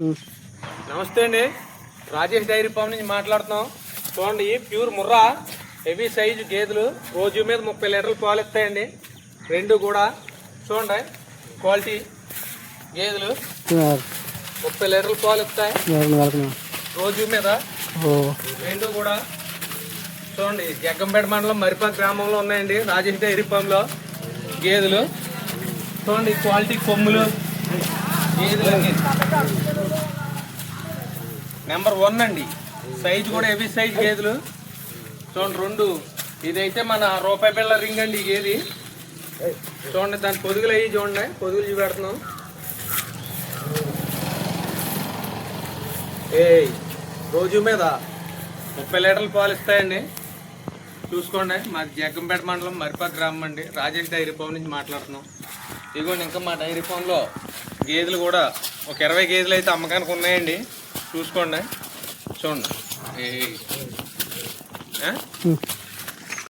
నమస్తే అండి. Rajesh dairy farm నుంచి మాట్లాడుతున్నాం. చూడండి ఈ ప్యూర్ ముర్రా హెవీ సైజు గేదెలు రోజు మీద ముప్పై లీటర్లు పాలు ఇస్తాయండి. రెండు కూడా. చూడండి క్వాలిటీ గేదెలు. ముప్పై లీటర్లు పాలు ఇస్తాయి. రోజు మీద. రెండు కూడా. చూడండి జగ్గంపేట మండలం మరిపా గ్రామంలో ఉన్నాయండి రాజేష్ డైరీ ఫామ్లో గేదెలు. చూడండి క్వాలిటీ కొమ్ములు. గేదెలు నెంబర్ వన్ అండి. సైజు కూడా హెవీ సైజ్ గేదెలు. చూడండి రెండు. ఇదైతే మన రూపాయి పిల్ల రింగ్ అండి గేది. చూడండి దాని పొదుగులు అయ్యి చూడండి పొదుగులు చూపెడుతున్నాం. ఏ రోజు మీద ముప్పై లీటర్లు పాలు ఇస్తాయండి. చూసుకోండి మాది జగ్గంపేట మండలం మరిపా గ్రామం అండి. రాజేష్ డైరీ ఫామ్ నుంచి మాట్లాడుతున్నాం. ఇదిగోండి ఇంకా మా డైరీ ఫామ్లో గేదెలు కూడా ఒక ఇరవై గేదెలు అయితే అమ్మకానికి ఉన్నాయండి. చూసుకోండి. చూడండి.